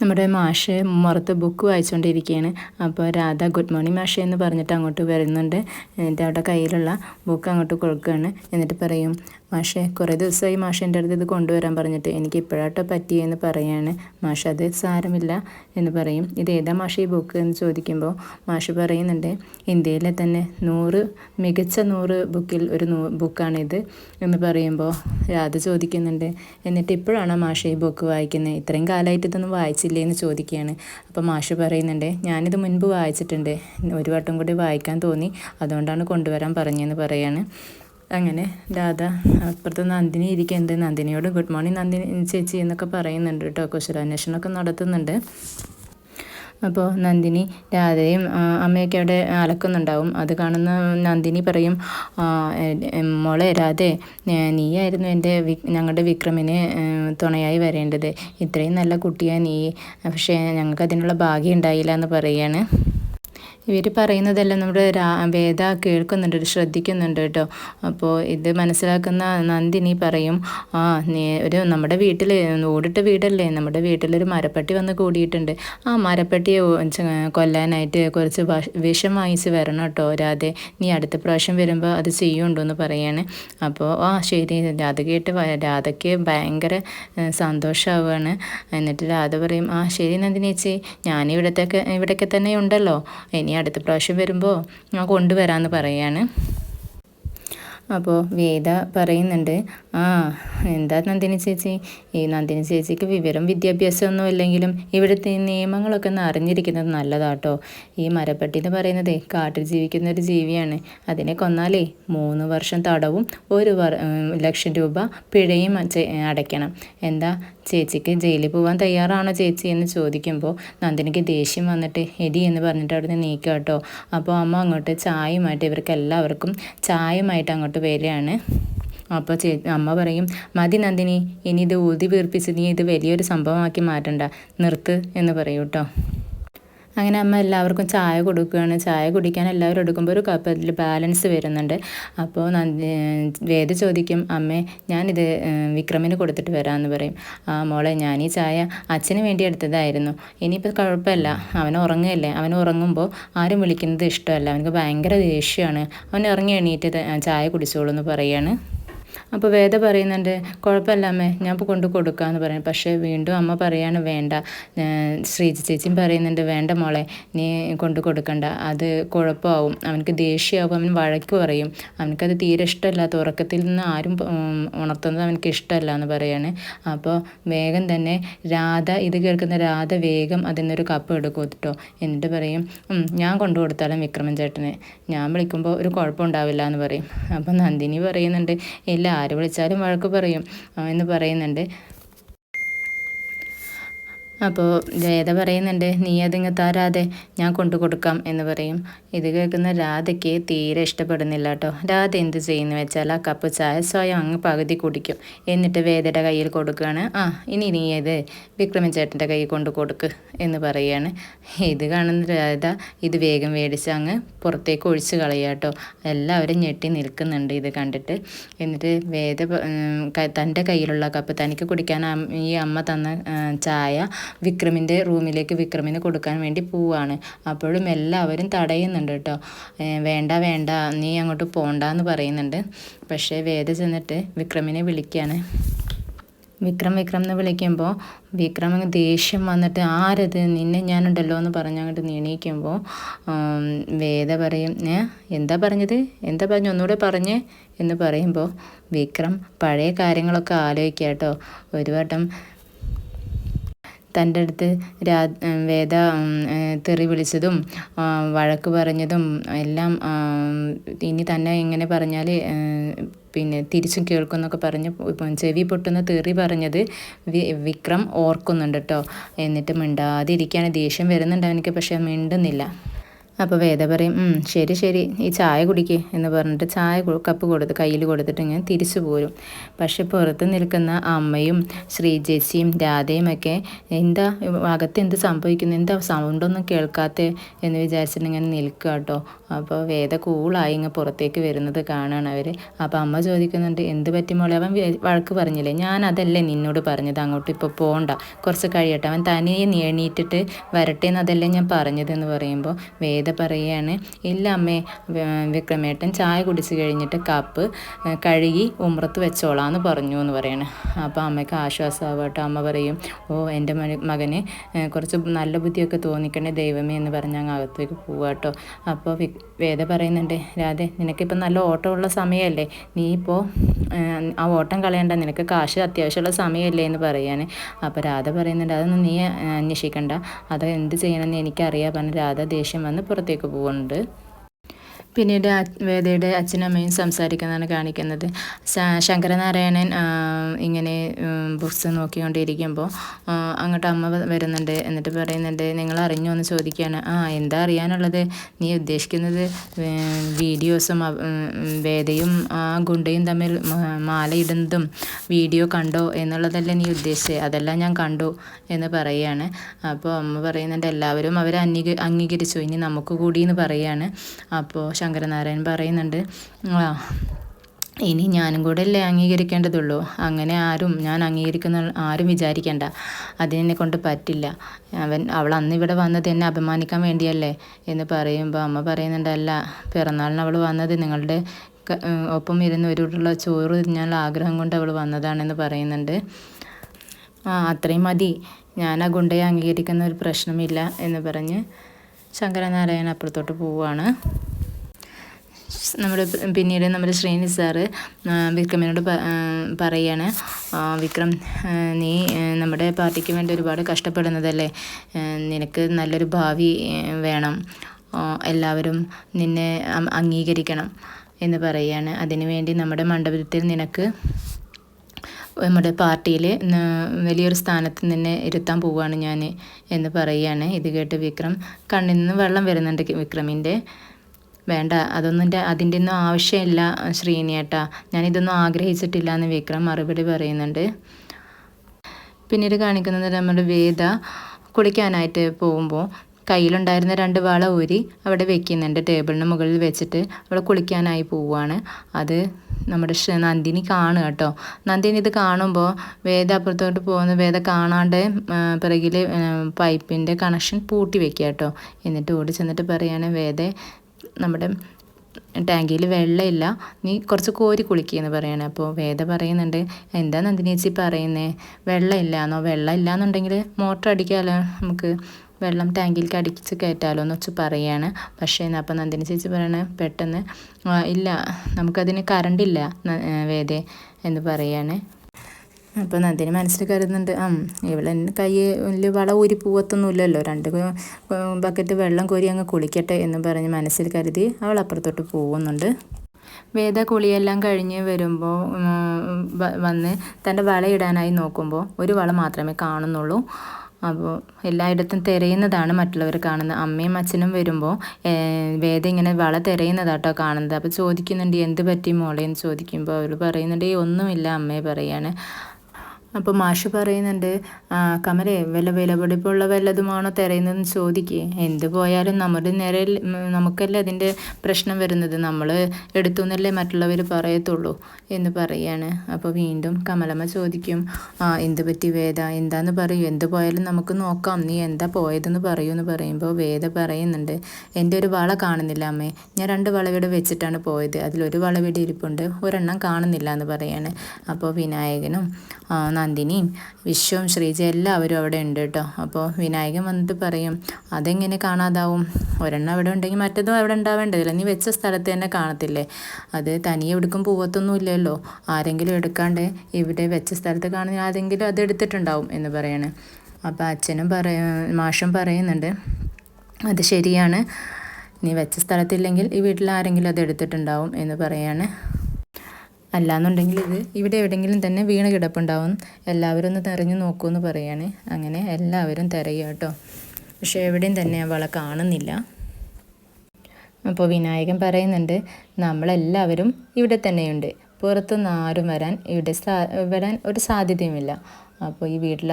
നമ്മുടെ മാഷ് മുറത്ത് ബുക്ക് വായിച്ചുകൊണ്ടിരിക്കുകയാണ് അപ്പോൾ രാധ ഗുഡ് മോർണിംഗ് മാഷ എന്ന് പറഞ്ഞിട്ട് അങ്ങോട്ട് വരുന്നുണ്ട്. എന്നിട്ട് അവിടെ കയ്യിലുള്ള ബുക്ക് അങ്ങോട്ട് കൊടുക്കുകയാണ്. എന്നിട്ട് പറയും മാഷെ കുറേ ദിവസമായി മാഷ എന്റെ അടുത്ത് ഇത് കൊണ്ടുവരാൻ പറഞ്ഞിട്ട് എനിക്ക് ഇപ്പോഴാട്ടോ പറ്റിയെന്ന് പറയാണ്. മാഷ അത് സാരമില്ല എന്ന് പറയും. ഇത് ഏതാ മാഷ ഈ ബുക്ക് എന്ന് ചോദിക്കുമ്പോൾ മാഷ പറയുന്നുണ്ട് ഇന്ത്യയിലെ തന്നെ നൂറ് മികച്ച നൂറ് ബുക്കിൽ ഒരു നൂ ബുക്കാണിത് എന്ന് പറയുമ്പോൾ രാധ ചോദിക്കുന്നുണ്ട്. എന്നിട്ട് ഇപ്പോഴാണോ മാഷ ഈ ബുക്ക് വായിക്കുന്നത്? ഇത്രയും കാലമായിട്ട് ഇതൊന്നും വായിച്ചില്ലേ എന്ന് ചോദിക്കുകയാണ്. അപ്പോൾ മാഷ പറയുന്നുണ്ട് ഞാനിത് മുൻപ് വായിച്ചിട്ടുണ്ട്. ഒരു വട്ടം കൂടി വായിക്കാൻ തോന്നി അതുകൊണ്ടാണ് കൊണ്ടുവരാൻ പറഞ്ഞതെന്ന് പറയാണ്. അങ്ങനെ ദാദാ അപ്പുറത്ത് നന്ദിനി ഇരിക്കുന്നുണ്ട്. നന്ദിനിയോട് ഗുഡ് മോർണിംഗ് നന്ദിനി ചേച്ചി എന്നൊക്കെ പറയുന്നുണ്ട് കേട്ടോ. കുശലാന്വേഷണമൊക്കെ നടത്തുന്നുണ്ട്. അപ്പോൾ നന്ദിനി രാധയും അമ്മയൊക്കെ അവിടെ അലക്കുന്നുണ്ടാവും. അത് കാണുന്ന നന്ദിനി പറയും മോളെ രാധെ നീയായിരുന്നു എന്റെ ഞങ്ങളുടെ വിക്രമിന് തുണയായി വരേണ്ടത്. ഇത്രയും നല്ല കുട്ടിയാണ് നീ. പക്ഷേ ഞങ്ങൾക്ക് അതിനുള്ള ഭാഗ്യം ഉണ്ടായില്ല എന്ന് പറയുകയാണ് ഇവർ പറയുന്നതെല്ലാം നമ്മുടെ വേദ കേൾക്കുന്നുണ്ട് ശ്രദ്ധിക്കുന്നുണ്ട് കേട്ടോ. അപ്പോൾ ഇത് മനസ്സിലാക്കുന്ന നന്ദിനി പറയും. ആ ഒരു നമ്മുടെ വീട്ടിൽ ഓടിട്ട വീടല്ലേ? നമ്മുടെ വീട്ടിലൊരു മരപ്പട്ടി വന്ന് കൂടിയിട്ടുണ്ട്. ആ മരപ്പട്ടിയെ കൊല്ലാനായിട്ട് കുറച്ച് വിഷം വാങ്ങിച്ച് വരണം കേട്ടോ. രാധെ നീ അടുത്ത പ്രാവശ്യം വരുമ്പോൾ അത് ചെയ്യുന്നുണ്ടോ എന്ന് പറയാണ്. അപ്പോൾ ആ ശരി. രാധ കേട്ട് രാധയ്ക്ക് ഭയങ്കര സന്തോഷമാവുകയാണ് എന്നിട്ട് രാധ പറയും ആ ശരി നന്ദിനി ചേച്ചി. ഞാൻ ഇവിടത്തേക്ക് ഇവിടേക്ക് തന്നെ ഉണ്ടല്ലോ. ഇനി അടുത്ത പ്രാവശ്യം വരുമ്പോൾ ഞാൻ കൊണ്ടുവരാമെന്ന് പറയാണ്. അപ്പോൾ വേദ പറയുന്നുണ്ട് ആ എന്താ നന്ദിനി ചേച്ചി? ഈ നന്ദിനി ചേച്ചിക്ക് വിവരം വിദ്യാഭ്യാസമൊന്നും ഇല്ലെങ്കിലും ഇവിടുത്തെ നിയമങ്ങളൊക്കെ ഒന്ന് അറിഞ്ഞിരിക്കുന്നത് നല്ലതാട്ടോ. ഈ മരപ്പട്ടി എന്ന് പറയുന്നത് കാട്ടിൽ ജീവിക്കുന്ന ഒരു ജീവിയാണ്. അതിനെ കൊന്നാലേ മൂന്ന് വർഷം തടവും ഒരു ലക്ഷം രൂപ പിഴയും അടയ്ക്കണം. എന്താ ചേച്ചിക്ക് ജയിലിൽ പോകാൻ തയ്യാറാണോ ചേച്ചി എന്ന് ചോദിക്കുമ്പോൾ നന്ദിനിക്ക് ദേഷ്യം വന്നിട്ട് എടി എന്ന് പറഞ്ഞിട്ട് അവിടെ നിന്ന് കേട്ടോ അപ്പോൾ അമ്മ അങ്ങോട്ട് ചായയുമായിട്ട് ഇവർക്ക് എല്ലാവർക്കും ചായയുമായിട്ട് അങ്ങോട്ട് വരികയാണ്. അപ്പോൾ ചേ അമ്മ പറയും മതി നന്ദിനി ഇനി ഇത് ഊതി വീർപ്പിച്ച് നീ ഇത് വലിയൊരു സംഭവമാക്കി മാറ്റണ്ട. നിർത്ത് എന്ന് പറയും കേട്ടോ. അങ്ങനെ അമ്മ എല്ലാവർക്കും ചായ കൊടുക്കുകയാണ്. ചായ കുടിക്കാൻ എല്ലാവരും എടുക്കുമ്പോൾ ഒരു കപ്പ് അതിൽ ബാലൻസ് വരുന്നുണ്ട്. അപ്പോൾ നന്ദി വേദ ചോദിക്കും അമ്മേ ഞാനിത് വിക്രമിന് കൊടുത്തിട്ട് വരാമെന്ന് പറയും. ആ മോളെ ഞാൻ ഈ ചായ അച്ഛന് വേണ്ടി എടുത്തതായിരുന്നു. ഇനിയിപ്പോൾ കുഴപ്പമില്ല. അവൻ ഉറങ്ങുകയല്ലേ? അവൻ ഉറങ്ങുമ്പോൾ ആരും വിളിക്കുന്നത് ഇഷ്ടമല്ല. അവനക്ക് ഭയങ്കര ദേഷ്യമാണ്. അവൻ ഇറങ്ങി എണീറ്റ് ചായ കുടിച്ചോളൂ എന്ന് പറയാണ്. അപ്പോൾ വേദ പറയുന്നുണ്ട് കുഴപ്പമില്ല അമ്മേ ഞാൻ ഇപ്പോൾ കൊണ്ട് കൊടുക്കാമെന്ന് പറയുന്നു. പക്ഷേ വീണ്ടും അമ്മ പറയാണ് വേണ്ട. ശ്രീജി ചേച്ചിയും പറയുന്നുണ്ട് വേണ്ട മോളെ നീ കൊണ്ട് കൊടുക്കണ്ട. അത് കുഴപ്പമാവും. അവനക്ക് ദേഷ്യമാവും. അവൻ വഴക്ക് പറയും. അവനക്കത് തീരെ ഇഷ്ടമല്ലാത്ത തുറക്കത്തിൽ നിന്ന് ആരും ഉണർത്തുന്നത് അവനക്ക് ഇഷ്ടമല്ല എന്ന് പറയാണ്. അപ്പോൾ വേഗം തന്നെ രാധ ഇത് കേൾക്കുന്ന രാധ വേഗം അതിൽ നിന്നൊരു കപ്പ് എടുക്കും കേട്ടോ. എന്നിട്ട് പറയും ഞാൻ കൊണ്ടു കൊടുത്താലും വിക്രമൻ ചേട്ടന്. ഞാൻ വിളിക്കുമ്പോൾ ഒരു കുഴപ്പമുണ്ടാവില്ല എന്ന് പറയും. അപ്പോൾ നന്ദിനി പറയുന്നുണ്ട് ഇല്ല ആര് വിളിച്ചാലും വഴക്ക് പറയും എന്ന് പറയുന്നുണ്ട്. അപ്പോൾ വേദ പറയുന്നുണ്ട് നീ അതിങ്ങ് താരാതെ ഞാൻ കൊണ്ടു കൊടുക്കാം എന്ന് പറയും. ഇത് കേൾക്കുന്ന രാധയ്ക്ക് തീരെ ഇഷ്ടപ്പെടുന്നില്ല കേട്ടോ. രാധ എന്ത് ചെയ്യുന്നു വെച്ചാൽ ആ കപ്പ് ചായ സ്വയം അങ്ങ് പകുതി കുടിക്കും. എന്നിട്ട് വേദയുടെ കയ്യിൽ കൊടുക്കുകയാണ് ആ ഇനി നീ ഇത് വിക്രമചേട്ടന്റെ കയ്യിൽ കൊണ്ട് കൊടുക്ക് എന്ന് പറയുകയാണ് ഇത് കാണുന്ന രാധ ഇത് വേഗം മേടിച്ച് അങ്ങ് പുറത്തേക്ക് ഒഴിച്ച് കളയുക കേട്ടോ. എല്ലാവരും ഞെട്ടി നിൽക്കുന്നുണ്ട് ഇത് കണ്ടിട്ട്. എന്നിട്ട് വേദ തന്റെ കയ്യിലുള്ള കപ്പ് തനിക്ക് കുടിക്കാൻ ഈ അമ്മ തന്ന ചായ വിക്രമിന്റെ റൂമിലേക്ക് വിക്രമിന് കൊടുക്കാൻ വേണ്ടി പോവാണ്. അപ്പോഴും എല്ലാവരും തടയുന്നുണ്ട് കേട്ടോ വേണ്ട വേണ്ട നീ അങ്ങോട്ട് പോണ്ട എന്ന് പറയുന്നുണ്ട്. പക്ഷേ വേദ ചെന്നിട്ട് വിക്രമിനെ വിളിക്കുകയാണ് വിക്രം വിക്രം എന്ന് വിളിക്കുമ്പോൾ വിക്രം അങ്ങ് ദേഷ്യം വന്നിട്ട് ആരത്? നിന്നെ ഞാനുണ്ടല്ലോ എന്ന് പറഞ്ഞ് അങ്ങോട്ട് നീണീക്കുമ്പോൾ വേദ പറയും എന്താ പറഞ്ഞത്? എന്താ പറഞ്ഞു? ഒന്നുകൂടെ പറഞ്ഞേ എന്ന് പറയുമ്പോൾ വിക്രം പഴയ കാര്യങ്ങളൊക്കെ ആലോചിക്കുക കേട്ടോ ഒരു വട്ടം തന്റെ അടുത്ത് രാ വേദ തെറി വിളിച്ചതും വഴക്ക് പറഞ്ഞതും എല്ലാം ഇനി തന്നെ ഇങ്ങനെ പറഞ്ഞാൽ പിന്നെ തിരിച്ചും കേൾക്കുമെന്നൊക്കെ പറഞ്ഞ് ചെവി പൊട്ടുന്ന തെറി പറഞ്ഞത് വിക്രം ഓർക്കുന്നുണ്ട് കേട്ടോ എന്നിട്ട് മിണ്ടാതിരിക്കുകയാണ് ദേഷ്യം വരുന്നുണ്ട് അവനിക്ക് പക്ഷേ മിണ്ടുന്നില്ല. അപ്പോൾ വേദ പറയും ശരി ശരി ഈ ചായ കുടിക്കേ എന്ന് പറഞ്ഞിട്ട് ചായ കപ്പ് കൊടുത്ത് കയ്യിൽ കൊടുത്തിട്ട് ഇങ്ങനെ തിരിച്ചു പോരും. പക്ഷെ പുറത്ത് നിൽക്കുന്ന അമ്മയും ശ്രീജേച്ചിയും രാധയും ഒക്കെ എന്താ അകത്ത് എന്ത് സംഭവിക്കുന്നു? എന്താ സൗണ്ടൊന്നും കേൾക്കാത്ത? എന്ന് വിചാരിച്ചിട്ട് ഇങ്ങനെ നിൽക്കുക കേട്ടോ. അപ്പോൾ വേദ കൂളായി ഇങ്ങനെ പുറത്തേക്ക് വരുന്നത് കാണുകയാണ് അവർ അപ്പോൾ അമ്മ ചോദിക്കുന്നുണ്ട് എന്ത് പറ്റി മോളെ? അവൻ വഴക്ക് പറഞ്ഞില്ലേ? ഞാൻ അതല്ലേ നിന്നോട് പറഞ്ഞത് അങ്ങോട്ട് ഇപ്പോൾ പോകണ്ട കുറച്ച് കഴിയട്ടെ. അവൻ തനിയെ എണീറ്റിട്ട് വരട്ടെ എന്നതല്ലേ ഞാൻ പറഞ്ഞതെന്ന് പറയുമ്പോൾ വേദ പറയുകയാണ് ഇല്ല അമ്മേ വിക്രമേട്ടൻ ചായ കുടിച്ച് കഴിഞ്ഞിട്ട് കപ്പ് കഴുകി ഉമ്രത്ത് വെച്ചോളാന്ന് പറഞ്ഞു എന്ന് പറയണേ. അപ്പോൾ അമ്മയ്ക്ക് ആശ്വാസമാവട്ടെ. അമ്മ പറയും ഓ എന്റെ മകന് കുറച്ച് നല്ല ബുദ്ധിയൊക്കെ തോന്നിക്കണേ ദൈവമേ എന്ന് പറഞ്ഞ് അങ്ങ് അകത്തേക്ക് പോവാട്ടോ. അപ്പോൾ വേദ പറയുന്നുണ്ട് രാധെ നിനക്കിപ്പോൾ നല്ല ഓട്ടമുള്ള സമയമല്ലേ? നീ ഇപ്പോൾ ആ ഓട്ടം കളയണ്ട നിനക്ക് കാശ് അത്യാവശ്യമുള്ള സമയമല്ലേ എന്ന് പറയാൻ അപ്പോൾ രാധ പറയുന്നുണ്ട് അതൊന്നും നീ അന്വേഷിക്കണ്ട. അത് എന്ത് ചെയ്യണമെന്ന് എനിക്കറിയാം പറഞ്ഞ് രാധ ദേഷ്യം വന്ന് പുറത്തേക്ക് പോകുന്നുണ്ട് പിന്നീട് വേദയുടെ അച്ഛനമ്മയും സംസാരിക്കുന്നതാണ് കാണിക്കുന്നത്. ശങ്കരനാരായണൻ ഇങ്ങനെ ബുക്സ് നോക്കിക്കൊണ്ടിരിക്കുമ്പോൾ അങ്ങോട്ട് അമ്മ വരുന്നുണ്ട്. എന്നിട്ട് പറയുന്നുണ്ട് നിങ്ങൾ അറിഞ്ഞോ എന്ന് ചോദിക്കുകയാണ്. ആ എന്താ അറിയാനുള്ളത്? നീ ഉദ്ദേശിക്കുന്നത് വീഡിയോസും വേദയും ആ ഗുണ്ടയും തമ്മിൽ മാലയിടുന്നതും വീഡിയോ കണ്ടോ എന്നുള്ളതല്ലേ നീ ഉദ്ദേശിച്ചത് അതെല്ലാം ഞാൻ കണ്ടു എന്ന് പറയുകയാണ്. അപ്പോൾ അമ്മ പറയുന്നുണ്ട് എല്ലാവരും അവരെ അംഗീകരിച്ചു. ഇനി നമുക്ക് കൂടി എന്ന് പറയുകയാണ്. അപ്പോൾ ശങ്കരനാരായണൻ പറയുന്നുണ്ട് ആ ഇനി ഞാനും കൂടെ അല്ലേ അംഗീകരിക്കേണ്ടതുള്ളൂ. അങ്ങനെ ആരും ഞാൻ അംഗീകരിക്കുന്ന ആരും വിചാരിക്കേണ്ട. അതിനെ കൊണ്ട് പറ്റില്ല. അവൻ അവൾ അന്ന് ഇവിടെ വന്നത് എന്നെ അപമാനിക്കാൻ വേണ്ടിയല്ലേ? എന്ന് പറയുമ്പോൾ അമ്മ പറയുന്നുണ്ടല്ല പിറന്നാളിന് അവൾ വന്നത് നിങ്ങളുടെ ഒപ്പം ഇരുന്ന് ഒരുള്ള ചോറ് തിന്നാനുള്ള ആഗ്രഹം കൊണ്ട് അവൾ വന്നതാണെന്ന് പറയുന്നുണ്ട്. ആ അത്രയും മതി. ഞാൻ ആ ഗുണ്ടയെ അംഗീകരിക്കുന്ന ഒരു പ്രശ്നമില്ല എന്ന് പറഞ്ഞ് ശങ്കരനാരായണൻ അപ്പുറത്തോട്ട് പോവുകയാണ് നമ്മുടെ പിന്നീട് നമ്മുടെ ശ്രീനി സാറ് വിക്രമിനോട് പറയാണ് വിക്രം നീ നമ്മുടെ പാർട്ടിക്ക് വേണ്ടി ഒരുപാട് കഷ്ടപ്പെടുന്നതല്ലേ? നിനക്ക് നല്ലൊരു ഭാവി വേണം. എല്ലാവരും നിന്നെ അംഗീകരിക്കണം. എന്ന് പറയാണ്. അതിനുവേണ്ടി നമ്മുടെ മണ്ഡപത്തിൽ നിനക്ക് നമ്മുടെ പാർട്ടിയിൽ വലിയൊരു സ്ഥാനത്ത് നിന്നെ ഇരുത്താൻ പോവുകയാണ് ഞാൻ എന്ന് പറയുകയാണ് ഇത് കേട്ട് വിക്രം കണ്ണിൽ നിന്ന് വെള്ളം വരുന്നുണ്ട് വിക്രമിന്റെ വേണ്ട. അതൊന്നും അതിന്റെ ഒന്നും ആവശ്യമില്ല ശ്രീനിയേട്ടാ ഞാനിതൊന്നും ആഗ്രഹിച്ചിട്ടില്ല എന്ന് വിക്രം മറുപടി പറയുന്നുണ്ട്. പിന്നീട് കാണിക്കുന്നത് നമ്മുടെ വേദ കുളിക്കാനായിട്ട് പോകുമ്പോൾ കയ്യിലുണ്ടായിരുന്ന രണ്ട് വള ഊരി അവിടെ വെക്കുന്നുണ്ട്. ടേബിളിന് മുകളിൽ വെച്ചിട്ട് അവിടെ കുളിക്കാനായി പോവുകയാണ് അത് നമ്മുടെ നന്ദിനി കാണുക കേട്ടോ. നന്ദിനി ഇത് കാണുമ്പോൾ വേദ അപ്പുറത്തോട്ട് പോകുന്ന. വേദ കാണാണ്ട് പിറകിൽ പൈപ്പിന്റെ കണക്ഷൻ പൂട്ടി വെക്കുക കേട്ടോ. എന്നിട്ട് ഓടി ചെന്നിട്ട് പറയാണ് വേദ നമ്മുടെ ടാങ്കിയിൽ വെള്ളമില്ല. നീ കുറച്ച് കോരി കുളിക്കുകയെന്ന് പറയണേ. അപ്പോൾ വേദ പറയുന്നുണ്ട് എന്താ നന്ദിനേച്ചി പറയുന്നേ? വെള്ളമില്ല എന്നോ വെള്ളം ഇല്ല എന്നുണ്ടെങ്കിൽ മോട്ടർ അടിക്കാമല്ലോ നമുക്ക് വെള്ളം ടാങ്കിലേക്ക് അടിച്ച് കയറ്റാലോ എന്ന് വെച്ച് പറയുകയാണ് പക്ഷേ അപ്പം നന്ദിനി ചേച്ചി പറയണേ? പെട്ടെന്ന് ഇല്ല നമുക്കതിന് കറണ്ടില്ല വേദേ എന്ന് പറയാണ്. അപ്പോൾ നന്ദിനി മനസ്സിൽ കരുതുന്നുണ്ട്. ആ ഇവളെ കയ്യിൽ വള ഊരി പോവത്തൊന്നുമില്ലല്ലോ. രണ്ട് ബക്കറ്റ് വെള്ളം കോരി അങ്ങ് കുളിക്കട്ടെ എന്ന് പറഞ്ഞ് മനസ്സിൽ കരുതി അവൾ അപ്പുറത്തോട്ട് പോകുന്നുണ്ട്. വേദ കുളിയെല്ലാം കഴിഞ്ഞ് വരുമ്പോൾ വന്ന് തന്റെ വള ഇടാനായി നോക്കുമ്പോൾ ഒരു വള മാത്രമേ കാണുന്നുള്ളൂ. അപ്പോൾ എല്ലായിടത്തും തിരയുന്നതാണ് മറ്റുള്ളവർ കാണുന്നത്. അമ്മയും അച്ഛനും വരുമ്പോൾ വേദ ഇങ്ങനെ വള തിരയുന്നതാട്ടോ കാണുന്നത്. അപ്പോൾ ചോദിക്കുന്നുണ്ട് എന്ത് പറ്റി മോളെ? എന്ന് ചോദിക്കുമ്പോൾ അവർ പറയുന്നുണ്ട് ഒന്നുമില്ല അമ്മയെ പറയാണ്. അപ്പോൾ മാഷ് പറയുന്നുണ്ട് കമലേ വല്ല വിലപിടിപ്പുള്ള വല്ലതുമാണോ തിരയുന്നതെന്ന് ചോദിക്കുക എന്ത് പോയാലും നമ്മുടെ നേരെ നമുക്കല്ലേ അതിന്റെ പ്രശ്നം വരുന്നത്. നമ്മൾ എടുത്തുനിന്നല്ലേ മറ്റുള്ളവർ പറയത്തുള്ളൂ എന്ന് പറയാണ്. അപ്പോൾ വീണ്ടും കമലമ്മ ചോദിക്കും ആ എന്ത് പറ്റി വേദ? എന്താന്ന് പറയൂ. എന്ത് പോയാലും നമുക്ക് നോക്കാം. നീ എന്താ പോയതെന്ന് പറയൂ എന്ന് പറയുമ്പോൾ വേദ പറയുന്നുണ്ട് എന്റെ ഒരു വള കാണുന്നില്ല അമ്മേ. ഞാൻ രണ്ട് വളവിടെ വെച്ചിട്ടാണ് പോയത്. അതിലൊരു വളവിടെ ഇരിപ്പുണ്ട്. ഒരെണ്ണം കാണുന്നില്ല എന്ന് പറയാണ്. അപ്പോൾ വിനായകനും നന്ദിനിയും വിശ്വവും ശ്രീജ എല്ലാവരും അവിടെ ഉണ്ട് കേട്ടോ. അപ്പോൾ വിനായകൻ വന്നിട്ട് പറയും അതെങ്ങനെ കാണാതാവും? ഒരെണ്ണം അവിടെ ഉണ്ടെങ്കിൽ മറ്റതും അവിടെ ഉണ്ടാവേണ്ടതില്ല നീ വെച്ച സ്ഥലത്ത് തന്നെ കാണത്തില്ലേ? അത് തനിയെ എടുക്കും പോവത്തൊന്നും ഇല്ലല്ലോ. ആരെങ്കിലും എടുക്കാണ്ട് ഇവിടെ വെച്ച സ്ഥലത്ത് കാണുന്ന ആരെങ്കിലും അത് എടുത്തിട്ടുണ്ടാവും എന്ന് പറയാണ്. അപ്പോൾ അച്ഛനും പറയ മാഷും പറയുന്നുണ്ട് അത് ശരിയാണ്. നീ വെച്ച സ്ഥലത്തില്ലെങ്കിൽ ഈ വീട്ടിൽ ആരെങ്കിലും അത് എടുത്തിട്ടുണ്ടാവും എന്ന് പറയാണ്. അല്ലാന്നുണ്ടെങ്കിൽ ഇത് ഇവിടെ എവിടെയെങ്കിലും തന്നെ വീണ് കിടപ്പുണ്ടാവും. എല്ലാവരും ഒന്ന് തെരഞ്ഞു നോക്കുമെന്ന് പറയാണ്. അങ്ങനെ എല്ലാവരും തിരയുക കേട്ടോ. പക്ഷേ എവിടെയും തന്നെ വള കാണുന്നില്ല. അപ്പോൾ വിനായകൻ പറയുന്നുണ്ട് നമ്മളെല്ലാവരും ഇവിടെ തന്നെയുണ്ട്. പുറത്തുനിന്ന് ആരും വരാൻ ഇവിടെ വരാൻ ഒരു സാധ്യതയുമില്ല. അപ്പോൾ ഈ വീട്ടിൽ